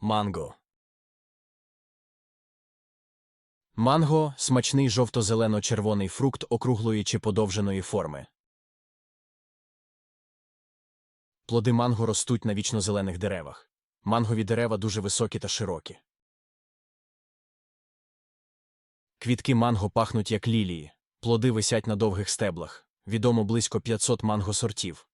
Манго. Манго смачний жовто-зелено-червоний фрукт округлої чи подовженої форми. Плоди манго ростуть на вічнозелених деревах. Мангові дерева дуже високі та широкі. Квітки манго пахнуть як лілії. Плоди висять на довгих стеблах. Відомо близько 500 манго-сортів.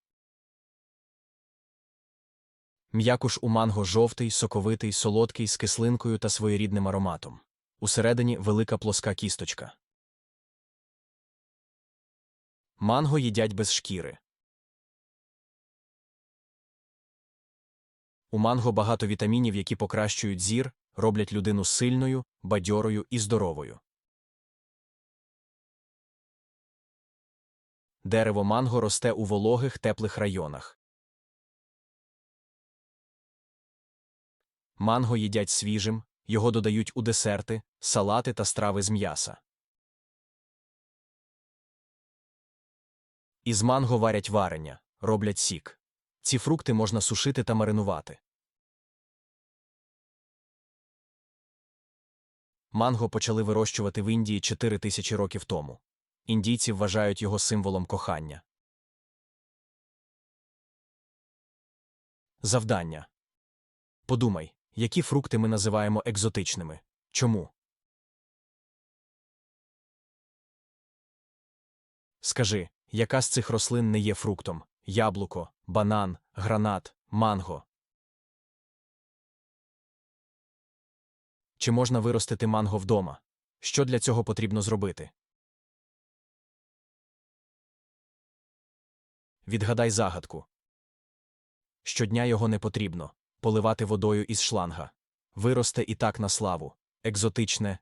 М'якуш у манго жовтий, соковитий, солодкий, з кислинкою та своєрідним ароматом. Усередині велика плоска кісточка. Манго їдять без шкіри. У манго багато вітамінів, які покращують зір, роблять людину сильною, бадьорою і здоровою. Дерево манго росте у вологих теплих районах. Манго їдять свіжим, його додають у десерти, салати та страви з м'яса. Із манго варять варення, роблять сік. Ці фрукти можна сушити та маринувати. Манго почали вирощувати в Індії 4 тисячі років тому. Індійці вважають його символом кохання. Завдання. Подумай, які фрукти ми називаємо екзотичними? Чому? Скажи, яка з цих рослин не є фруктом? Яблуко, банан, гранат, манго. Чи можна виростити манго вдома? Що для цього потрібно зробити? Відгадай загадку. Щодня його не потрібно поливати водою із шланга. Виросте і так на славу. Екзотичне,